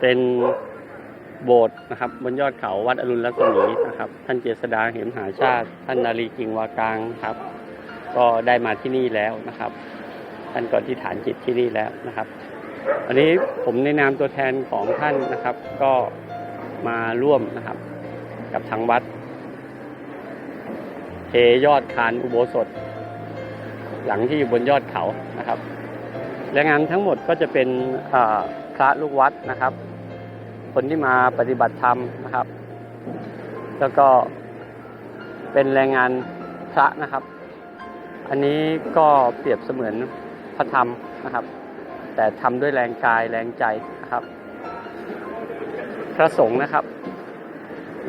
เป็นโบสถ์นะครับ บนยอดเขาวัดอรุณรัศมีนะครับ ท่านเจษดาเหมหาชาติ ท่านนารีกิงวากลางครับ ก็ได้มาที่นี่แล้วนะครับ ท่านก็ที่ฐานจิตที่นี่แล้วนะครับ อันนี้ผมในนามตัวแทนของท่านนะครับ ก็มาร่วมนะครับ กับทางวัดเทยอดคานอุโบสถ หลังที่อยู่บนยอดเขานะครับ และงานทั้งหมดก็จะเป็นพระลูกวัดนะครับ คนที่มาปฏิบัติธรรมนะครับ แล้วก็เป็นแรงงานพระนะครับ อันนี้ก็เปรียบเสมือนพระธรรมนะครับ แต่ทำด้วยแรงกายแรงใจนะครับ พระสงฆ์นะครับ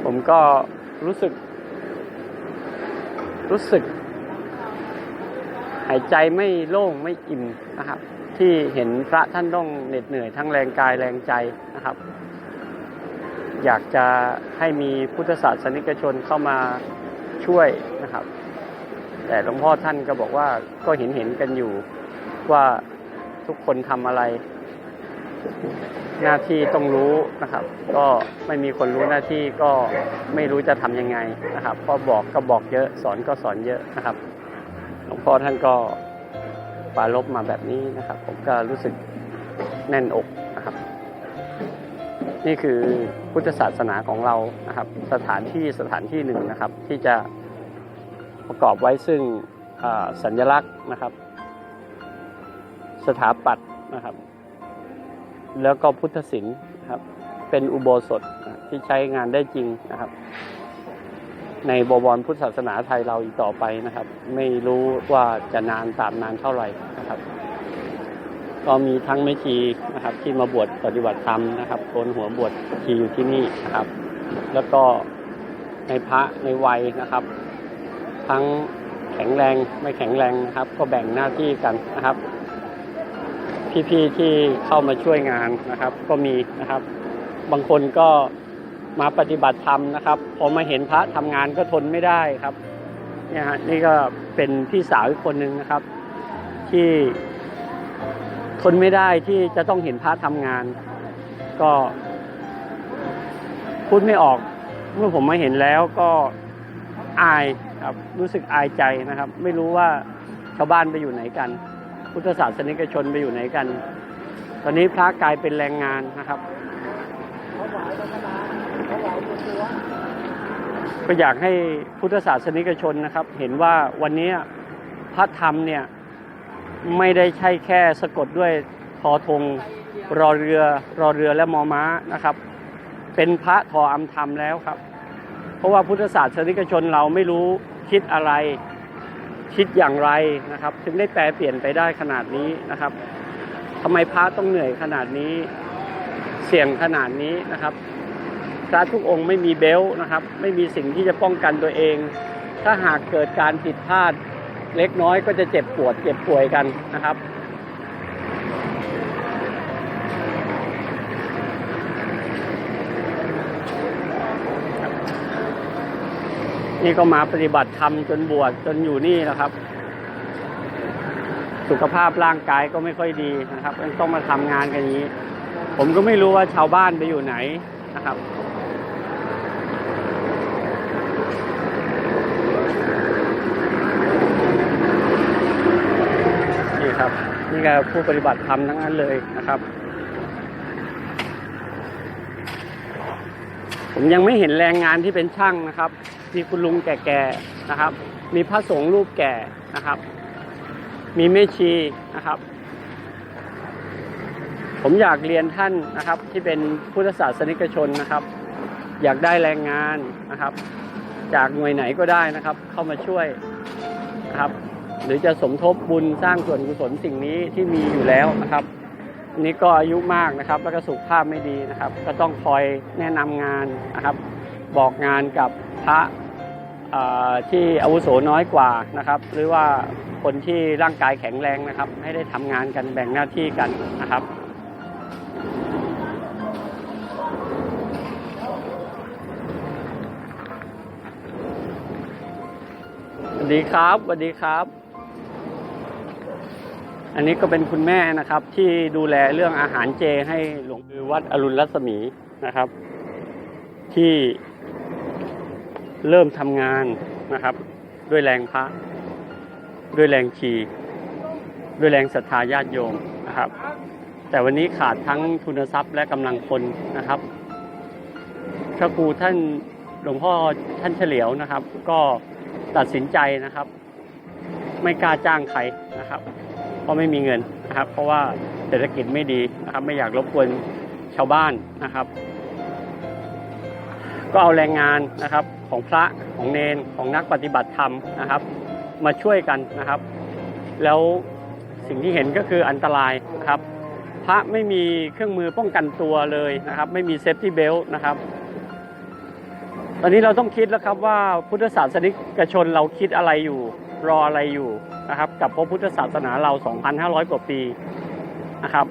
ผมก็รู้สึก รู้สึก หายใจไม่โล่งไม่อิ่มนะครับ ที่เห็นพระท่านต้องเหน็ดเหนื่อยทั้งแรงกายแรงใจนะครับ อยากจะให้มีพุทธศาสนิกชนเข้ามาช่วยนะครับ แต่หลวงพ่อท่านก็บอกว่าก็เห็นเห็นกันอยู่ว่าทุกคนทำอะไร หน้าที่ต้องรู้นะครับ ก็ไม่มีคนรู้หน้าที่ก็ไม่รู้จะทำยังไงนะครับพอบอกก็บอกเยอะสอนก็สอนเยอะนะครับ พ่อท่านก็ปารบมาแบบนี้นะครับ ผมก็รู้สึกแน่นอกนะครับ นี่คือพุทธศาสนาของเรานะครับ สถานที่สถานที่หนึ่งนะครับ ที่จะประกอบไว้ซึ่งสัญลักษณ์นะครับ สถาปัตย์นะครับ แล้วก็พุทธศิลป์นครับ เป็นอุโบสถที่ใช้งานได้จริงนะครับ ในบวรพุทธศาสนาไทยเราอีกต่อไปนะครับ ไม่รู้ว่าจะนานตามนานเท่าไหร่นะครับ ก็มีทั้งแม่ชีนะครับ ที่มาบวชปฏิบัติธรรมนะครับโกนหัวบวชชีอยู่ที่นี่นะครับ แล้วก็ในพระในวัยนะครับ ทั้งแข็งแรงไม่แข็งแรงนะครับ ก็แบ่งหน้าที่กันนะครับ พี่ๆที่เข้ามาช่วยงานนะครับ ก็มีนะครับ บางคนก็ มาปฏิบัติธรรมนะครับพอมาเห็นพระทำงานก็ทนไม่ได้ครับเนี่ยฮะนี่ก็เป็นพี่สาวอีกคนหนึ่งนะครับ ที่ทนไม่ได้ที่จะต้องเห็นพระทำงาน ก็ พูดไม่ออก เมื่อผมมาเห็นแล้วก็อายครับรู้สึกอายใจนะครับ ไม่รู้ว่าชาวบ้านไปอยู่ไหนกัน พุทธศาสนิกชนไปอยู่ไหนกัน ตอนนี้พระกลายเป็นแรงงานนะครับ ก็อยากให้พุทธศาสนิกชนนะครับ เห็นว่าวันนี้พระธรรมเนี่ยไม่ได้ใช่แค่สะกดด้วยทอธงรอเรือรอเรือและมอม้านะครับ เป็นพระทออำธรรมแล้วครับ เพราะว่าพุทธศาสนิกชนเราไม่รู้คิดอะไรคิดอย่างไรนะครับ ถึงได้แปลเปลี่ยนไปได้ขนาดนี้นะครับทำไมพระต้องเหนื่อยขนาดนี้ เสี่ยงขนาดนี้นะครับ ระทุกองค์ไม่มีเบลต์นะครับ ไม่มีสิ่งที่จะป้องกันตัวเอง ถ้าหากเกิดการผิดพลาดเล็กน้อยก็จะเจ็บปวดเจ็บป่วยกันนะครับนี่ก็มาปฏิบัติธรรมจนบวชจนอยู่นี่นะครับ สุขภาพร่างกายก็ไม่ค่อยดีนะครับต้องมาทำงานกันอย่างนี้ ผมก็ไม่รู้ว่าชาวบ้านไปอยู่ไหนนะครับ ครับ นี่ก็ผู้ปฏิบัติธรรมทั้งนั้นเลยนะครับ ผมยังไม่เห็นแรงงานที่เป็นช่างนะครับ มีคุณลุงแก่ๆนะครับ มีพระสงฆ์รูปแก่นะครับ มีแม่ชีนะครับ ผมอยากเรียนท่านนะครับ ที่เป็นพุทธศาสนิกชนนะครับ อยากได้แรงงานนะครับ จากหน่วยไหนก็ได้นะครับ เข้ามาช่วยนะครับ หรือจะสมทบบุญสร้างส่วนกุศลสิ่งนี้ที่มีอยู่แล้วนะครับนนี้ก็อายุมากนะครับ แล้วก็สุขภาพไม่ดีนะครับ ก็ต้องคอยแนะนำงานนะครับ บอกงานกับพระที่อาวุโสน้อยกว่านะครับ หรือว่าคนที่ร่างกายแข็งแรงนะครับ ให้ได้ทำงานกันแบ่งหน้าที่กันนะครับสวัสดีครับสวัสดีครับ อันนี้ก็เป็นคุณแม่นะครับที่ดูแลเรื่องอาหารเจให้หลวงปู่วัดอรุณรัศมีนะครับ ที่เริ่มทำงานนะครับ ด้วยแรงพระ ด้วยแรงชี ด้วยแรงศรัทธาญาติโยมนะครับ แต่วันนี้ขาดทั้งทุนทรัพย์และกำลังคนนะครับพระครูท่านหลวงพ่อท่านเฉลียวนะครับ ก็ตัดสินใจนะครับ ไม่กล้าจ้างใครนะครับ เพราะไม่มีเงินนะครับ เพราะว่าเศรษฐกิจไม่ดีนะครับ ไม่อยากรบกวนชาวบ้านนะครับ ก็เอาแรงงานนะครับของพระของเนนของนักปฏิบัติธรรมนะครับ มาช่วยกันนะครับ แล้วสิ่งที่เห็นก็คืออันตรายนะครับ พระไม่มีเครื่องมือป้องกันตัวเลยนะครับ ไม่มีเซฟตี้เบลต์นะครับตอนนี้เราต้องคิดแล้วครับว่าพุทธศาสนิกชนเราคิดอะไรอยู่ รออะไรอยู่นะครับ กับพระพุทธศาสนาเรา 2,500 กว่าปีนะครับ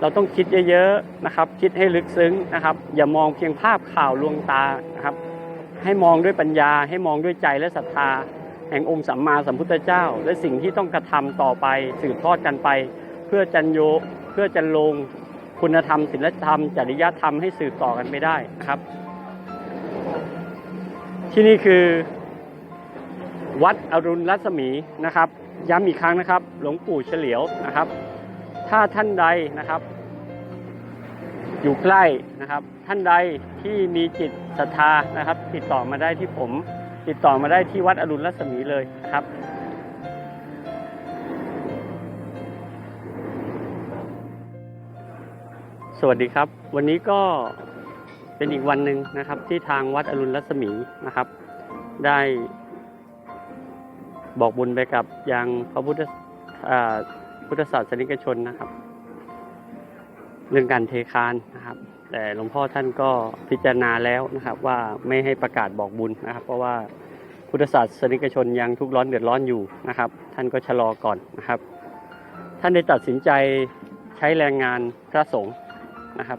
เราต้องคิดเยอะๆนะครับ คิดให้ลึกซึ้งนะครับ อย่ามองเพียงภาพข่าวลวงตานะครับ ให้มองด้วยปัญญา ให้มองด้วยใจและศรัทธา แห่งองค์สัมมาสัมพุทธเจ้า และสิ่งที่ต้องกระทำต่อไปสืบทอดกันไป เพื่อจันโยเพื่อจันลงคุณธรรมศีลธรรม จริยธรรมให้สืบต่อกันไปได้นะครับ ที่นี่คือ วัดอรุณรัศมีนะครับ ย้ำอีกครั้งนะครับ หลวงปู่เฉลียวนะครับ ถ้าท่านใดนะครับ อยู่ใกล้นะครับ ท่านใดที่มีจิตศรัทธานะครับ ติดต่อมาได้ที่ผม ติดต่อมาได้ที่วัดอรุณรัศมีเลยนะครับสวัสดีครับ วันนี้ก็เป็นอีกวันหนึ่งนะครับที่ทางวัดอรุณรัศมีนะครับ ได้ บอกบุญไปกับยังพระพุทธพุทธศาสนิกชนนะครับ เรื่องการเทคานนะครับ แต่หลวงพ่อท่านก็พิจารณาแล้วนะครับ ว่าไม่ให้ประกาศบอกบุญนะครับ เพราะว่าพุทธศาสนิกชนยังทุกข์ร้อนเดือดร้อนอยู่นะครับ ท่านก็ชะลอก่อนนะครับ ท่านได้ตัดสินใจใช้แรงงานพระสงฆ์นะครับ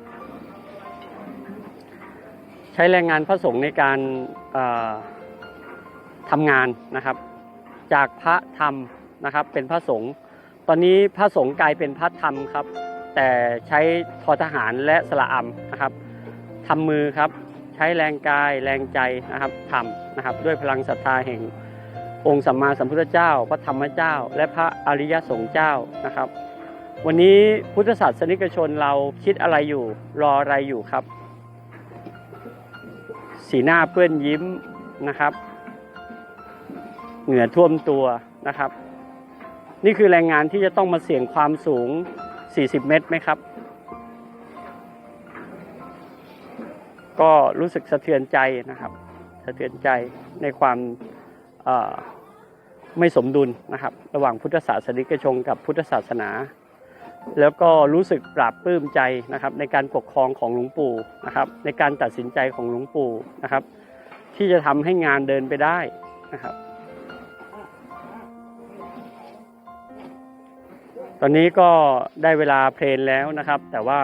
ใช้แรงงานพระสงฆ์ในการทำงานนะครับ จากพระธรรมนะครับเป็นพระสงฆ์ตอนนี้พระสงฆ์กลายเป็นพระธรรมครับ แต่ใช้ทอทหารและสระอำนะครับทำมือครับใช้แรงกายแรงใจนะครับทำนะครับ ด้วยพลังศรัทธาแห่งองค์สัมมาสัมพุทธเจ้า พระธรรมเจ้า และพระอริยสงฆ์เจ้านะครับ วันนี้พุทธศาสนิกชนเราคิดอะไรอยู่รออะไรอยู่ครับ สีหน้าเปื้อนยิ้มนะครับ เหงื่อท่วมตัวนะครับ นี่คือแรงงานที่จะต้องมาเสี่ยงความสูง 40 เมตรไหมครับ ก็รู้สึกสะเทือนใจนะครับ สะเทือนใจในความไม่สมดุลนะครับ ระหว่างพุทธศาสนิกชนกับพุทธศาสนา แล้วก็รู้สึกปราบปลื้มใจนะครับ ในการปกครองของหลวงปู่นะครับ ในการตัดสินใจของหลวงปู่นะครับ ที่จะทำให้งานเดินไปได้นะครับ ตอนนี้ก็ได้เวลาเพลนแล้วนะครับ แต่ว่า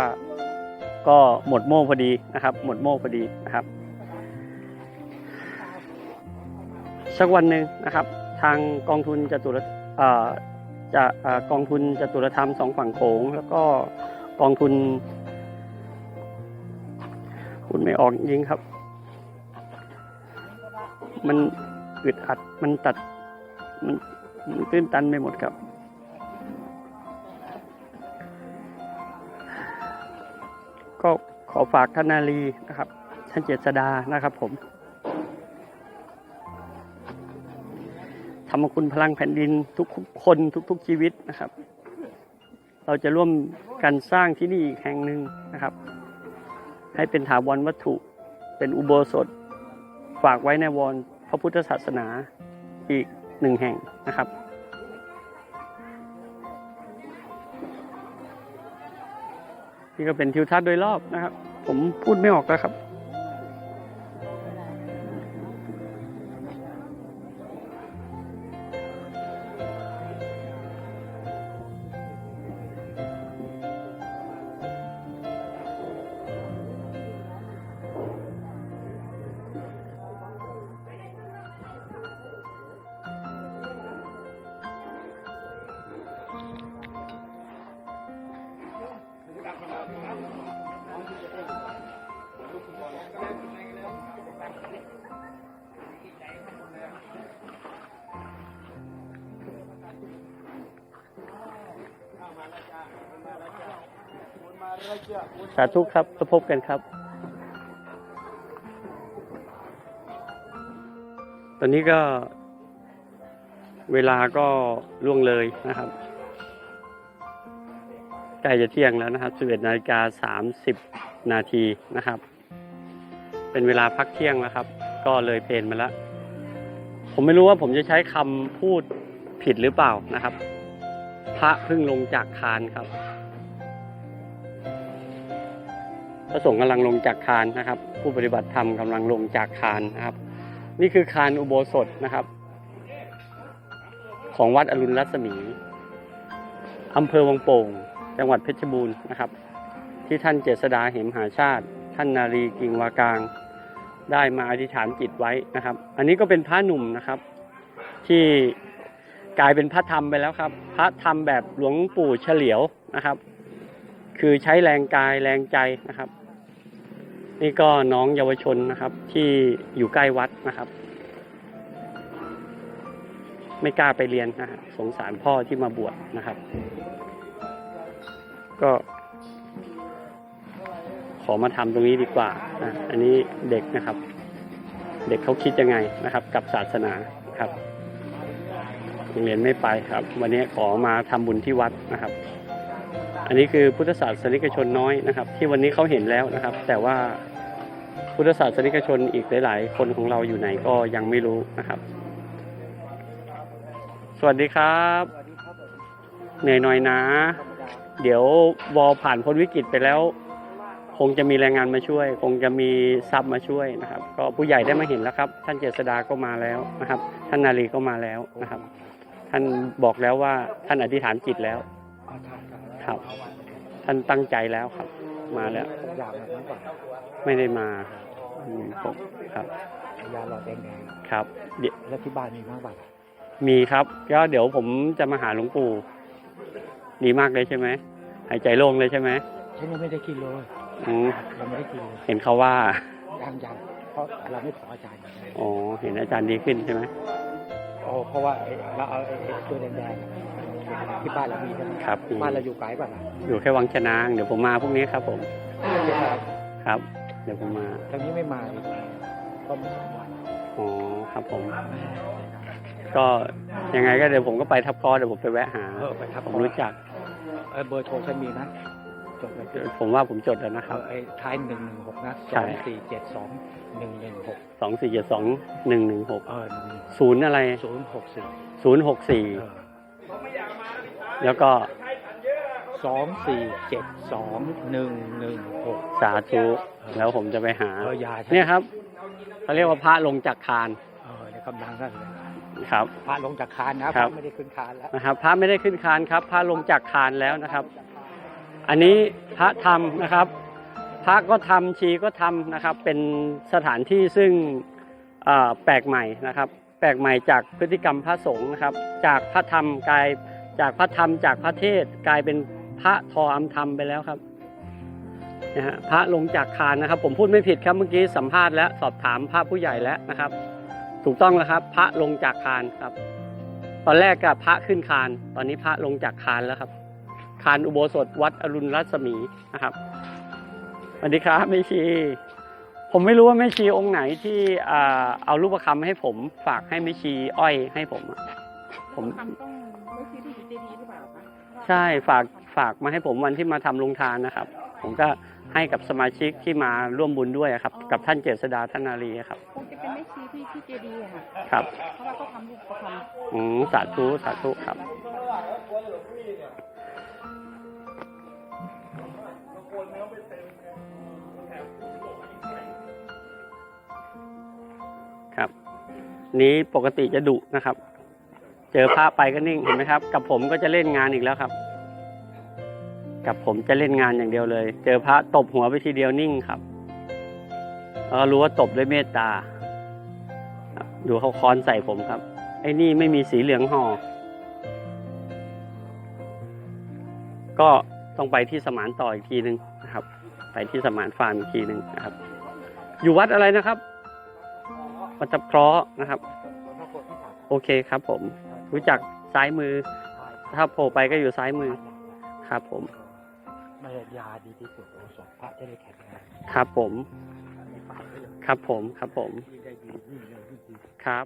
ก็หมดโม่พอดีนะครับ หมดโม่พอดีนะครับ สักวันหนึ่งนะครับ ทางกองทุนจตุรจะกองทุนจตุรธรรมสองฝั่งโขง แล้วก็กองทุน คุณไม่ออกจริงครับ มันอึดอัดมันตัดมันมันตื้นตันไปหมดครับ ก็ขอฝากท่านนาลีนะครับ ท่านเจษดานะครับผมธรรมคุณพลังแผ่นดินทุกคนทุกๆชีวิตนะครับ เราจะร่วมกันสร้างที่นี่อีกแห่งหนึ่งนะครับ ให้เป็นถาวรวัตถุเป็นอุโบสถ ฝากไว้ในวรพระพุทธศาสนาอีกหนึ่งแห่งนะครับ นี่ก็เป็นทิวทัศน์โดยรอบนะครับ ผมพูดไม่ออกแล้วครับ สาธุครับแล้วพบกันครับ ตอนนี้ก็เวลาก็ล่วงเลยนะครับใกล้จะเที่ยงแล้วนะครับ11นาฬิกา30 นาทีนะครับ เป็นเวลาพักเที่ยงแล้วครับ ก็เลยเพลนมาแล้ว ผมไม่รู้ว่าผมจะใช้คำพูดผิดหรือเปล่านะครับ พระพิ่งลงจากคานครับ พระสงฆ์กำลังลงจากคานนะครับ ผู้ปฏิบัติธรรมกำลังลงจากคานนะครับ นี่คือคานอุโบสถนะครับ ของวัดอรุณรัศมีอำเภอวังโป่ง จังหวัดเพชรบูรณ์นะครับ ที่ท่านเจษดาเหมหาชาติ ท่านนารีกิงวากาง ได้มาอธิษฐานจิตไว้นะครับ อันนี้ก็เป็นพระหนุ่มนะครับ ที่กลายเป็นพระธรรมไปแล้วครับ พระธรรมแบบหลวงปู่เฉลียวนะครับ คือใช้แรงกายแรงใจนะครับ นี่ก็น้องเยาวชนนะครับที่อยู่ใกล้วัดนะครับ ไม่กล้าไปเรียนนะฮะสงสารพ่อที่มาบวชนะครับ ก็ขอมาทำตรงนี้ดีกว่านะอันนี้เด็กนะครับ เด็กเขาคิดยังไงนะครับ กับศาสนาครับโรงเรียนไม่ไปครับ วันนี้ขอมาทำบุญที่วัดนะครับอันนี้คือพุทธศาสนิกชนน้อยนะครับ ที่วันนี้เขาเห็นแล้วนะครับ แต่ว่า พุทธศาสนิกชนอีกหลาย ๆ คนของเราอยู่ไหนก็ยังไม่รู้นะครับ สวัสดีครับเหนื่อยหน่อยนะ เดี๋ยววอผ่านพ้นวิกฤตไปแล้ว คงจะมีแรงงานมาช่วย คงจะมีทรัพย์มาช่วยนะครับ ก็ผู้ใหญ่ได้มาเห็นแล้วครับ ท่านเจษดาก็มาแล้วนะครับ ท่านนาลีก็มาแล้วนะครับ ท่านบอกแล้วว่าท่านอธิษฐานจิตแล้วครับ ท่านตั้งใจแล้วครับ มาแล้วไม่ได้มา อืมผมครับยาหลอดแดงครับเดี๋ยวๆแล้วที่บ้านมีมากบ้างมีครับก็เดี๋ยวผมจะมาหาหลวงปู่ดีมากเลยใช่ไหมหายใจโล่งเลยใช่ไหมฉันยังไม่ได้กินเลยอืมเราไม่ได้กินเลยเห็นเขาว่ายังยังเพราะเราไม่ขออาจารย์อ๋อเห็นอาจารย์ดีขึ้นใช่ไหมโอ้เพราะว่าไอ้เราเอาไอ้ไอ้ตัวแดงๆที่บ้านเรามีใช่ไหมครับมีบ้านเราอยู่ไกลกว่าล่ะอยู่แค่วังชนางเดี๋ยวผมมาพรุ่งนี้ครับผมเดี๋ยวมาครับ เดี๋ยวผมมาทางนี้ไม่มาเลยก็ไม่มาอ๋อครับผม ก็ยังไงก็เดี๋ยวผมก็ไปทับคอเดี๋ยวผมไปแวะหาเออไปทับผมรู้จักเออเบอร์โทรฉันมีนะจดไว้เอผมว่าผมจดแล้วนะคอรับไอ้ท้ายหนึ่งหนึ่งหกนะสใช่ องสี่เจ็ดสองหนึ่งหนึ่งหกสองสี่เจ็ดสองหนึ่งหนึ่งหกเออศูนย์อะไรศูนย์หกสี่ศูนย์หกสี่เออแล้วก็ สองสี่เจ็ดสองหนึ่งหนึ่งหกสาธุแล้วผมจะไปหา เออยาใช่เนี่ยครับเขาเรียกว่าพระลงจากคานเออในกำลังนั่นเลยครับ พระลงจากคานนะครับพระไม่ได้ขึ้นคานแล้ว นะครับพระไม่ได้ขึ้นคานครับพระลงจากคานแล้วนะครับ อันนี้พระธรรมนะครับ พระก็ทำชีก็ทำนะครับ เป็นสถานที่ซึ่งเอ่อแปลกใหม่นะครับ แปลกใหม่จากพฤติกรรมพระสงฆ์นะครับ จากพระธรรมกลายจากพระธรรมจากพระเทศกลายเป็น พระทออำธรรมไปแล้วครับนะฮะพระลงจากคานนะครับ ผมพูดไม่ผิดครับเมื่อกี้สัมภาษณ์และสอบถามพระผู้ใหญ่แล้วนะครับ ถูกต้องแล้วครับ พระลงจากคานครับ ตอนแรกกับพระขึ้นคาน ตอนนี้พระลงจากคานแล้วครับ คานอุโบสถวัดอรุณรัศมีนะครับสวัสดีครับแม่ชี ผมไม่รู้ว่าแม่ชีองค์ไหนที่อ่าเอารูปประคำให้ผมฝากให้แม่ชีอ้อยให้ผมอะผมทำต้องไม่คิดที่ดีหรือเปล่าคะใช่ฝาก ฝากมาให้ผมวันที่มาทำลงทานนะครับ ผมก็ให้กับสมาชิกที่มาร่วมบุญด้วยอะครับ กับท่านเจษดาท่านนารีครับคงจะเป็นแม่ชีที่ที่เจดีย์อะค่ะครับเพราะว่าเขาทำรูปประคำอืมสาธุสาธุครับครับ นี้ปกติจะดุนะครับ เจอพระไปก็นิ่งเห็นไหมครับ กับผมก็จะเล่นงานอีกแล้วครับ กับผมจะเล่นงานอย่างเดียวเลย เจอพระตบหัวไปทีเดียวนิ่งครับแล้วรู้ว่าตบด้วยเมตตาดูเขาค้อนใส่ผมครับ ไอ้นี่ไม่มีสีเหลืองห่อ ก็ต้องไปที่สมานต่ออีกทีหนึ่งนะครับ ไปที่สมานฟาร์มอีกทีหนึ่งนะครับ อยู่วัดอะไรนะครับ วัดตะเคราะห์นะครับ โอเคครับผม รู้จักซ้ายมือ ถ้าโผล่ไปก็อยู่ซ้ายมือครับผม ไม่ใช่ยาดีที่สุดโอสถพระจะได้แข็งแรงครับผม ครับผม ครับผม ครับ